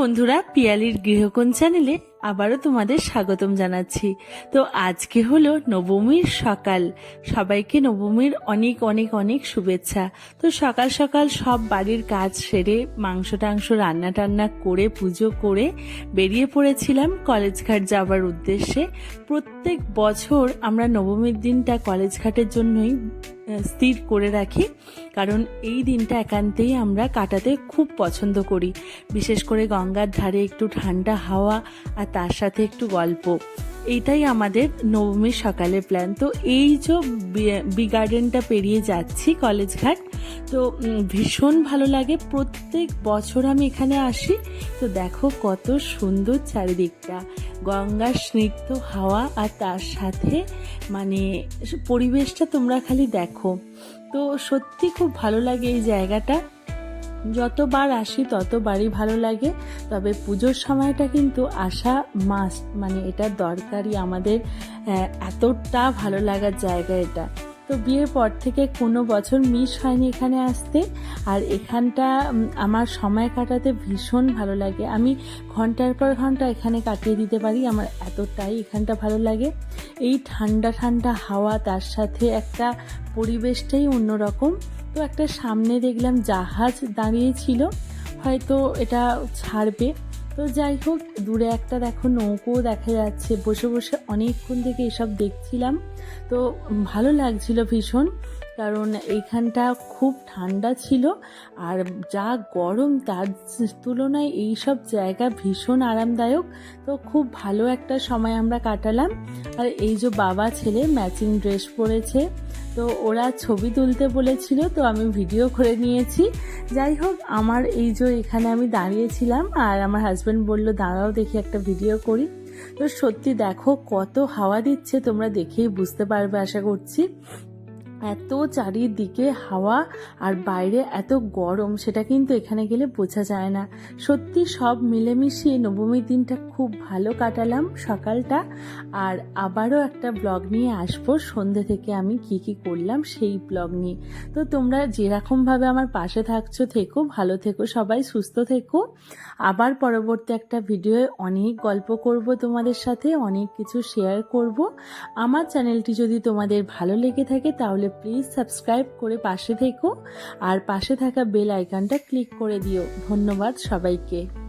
বন্ধুরা পিয়ালির গৃহকোণ চ্যানেলে আবারও তোমাদের স্বাগতম জানাচ্ছি। তো আজকে হলো নবমীর সকাল। সবাইকে নবমীর অনেক অনেক অনেক শুভেচ্ছা। তো সকাল সকাল সব বাড়ির কাজ সেরে মাংস টাংস রান্না টান্না করে, পুজো করে বেরিয়ে পড়েছিলাম কলেজ ঘাট যাওয়ার উদ্দেশ্যে। প্রত্যেক বছর আমরা নবমীর দিনটা কলেজ ঘাটের জন্যই স্থির করে রাখি। কারণ এই দিনটা একান্তেই আমরা কাটাতে খুব পছন্দ করি। বিশেষ করে গঙ্গার ধারে একটু ঠান্ডা হাওয়া আর তার সাথে একটু গল্প। এইটাই আমাদের নবমীর সকালের প্ল্যান তো এই যে বি- বি গার্ডেনটা পেরিয়ে যাচ্ছি কলেজ ঘাট, তো ভীষণ ভালো লাগে। প্রত্যেক বছর আমি এখানে আসি। তো দেখো কত সুন্দর চারিদিকটা। গঙ্গার স্নিগ্ধ হাওয়া আর তার সাথে মানে পরিবেশটা তোমরা খালি দেখো। তো সত্যি খুব ভালো লাগে এই জায়গাটা। যতবার আসি, ততবারই ভালো লাগে। তবে পুজোর সময়টা কিন্তু আসা মাস্ট মানে এটা দরকারি আমাদের এতটা ভালো লাগার জায়গা এটা। তো বিয়ের পর থেকে কোনো বছর মিস হয়নি এখানে আসতে। আর এখানটা আমার সময় কাটাতে ভীষণ ভালো লাগে। আমি ঘণ্টার পর ঘণ্টা এখানে কাটিয়ে দিতে পারি। আমার এতটাই এখানটা ভালো লাগে। এই ঠান্ডা ঠান্ডা হাওয়া, তার সাথে একটা পরিবেশটাই অন্যরকম। তো একটা সামনে দেখলাম জাহাজ দাঁড়িয়েছিল হয়তো এটা ছাড়বে। তো যাই হোক, দূরে একটা দেখো নৌকো দেখা যাচ্ছে, বসে বসে অনেকক্ষণ থেকে এসব দেখছিলাম। তো ভালো লাগছিল ভীষণ। কারণ এইখানটা খুব ঠান্ডা ছিল আর যা গরম তার তুলনায় এই সব জায়গা ভীষণ আরামদায়ক। তো খুব ভালো একটা সময় আমরা কাটালাম। আর এই যে বাবা ছেলে ম্যাচিং ড্রেস পরেছে, তো ওরা ছবি তুলতে বলেছিল, তো আমি ভিডিও করে নিয়েছি। যাই হোক, আমার এই যে এখানে আমি দাঁড়িয়েছিলাম আর আমার হাজব্যান্ড বলল, দাঁড়াও, দেখি একটা ভিডিও করি। তো সত্যি দেখো, কত হাওয়া দিচ্ছে, তোমরা দেখেই বুঝতে পারবে, আশা করছি। এত চারিদিকে হাওয়া আর বাইরে এত গরম, সেটা কিন্তু এখানে গেলে বোঝা যায় না। সত্যি সব মিলেমিশিয়ে নবমীর দিনটা খুব ভালো কাটালাম সকালটা। আর আবারও একটা ব্লগ নিয়ে আসব সন্ধ্যে থেকে আমি কি কি করলাম সেই ব্লগ নিয়ে। তো তোমরা যেরকমভাবে আমার পাশে থাকছো, থেকো, ভালো থেকো, সবাই সুস্থ থেকো। আবার পরবর্তী একটা ভিডিওয়ে অনেক গল্প করব তোমাদের সাথে, অনেক কিছু শেয়ার করব। আমার চ্যানেলটি যদি তোমাদের ভালো লেগে থাকে, তাহলে প্লিজ সাবস্ক্রাইব করে পাশে থেকো আর পাশে থাকা বেল আইকনটা ক্লিক করে দিও। ধন্যবাদ সবাইকে।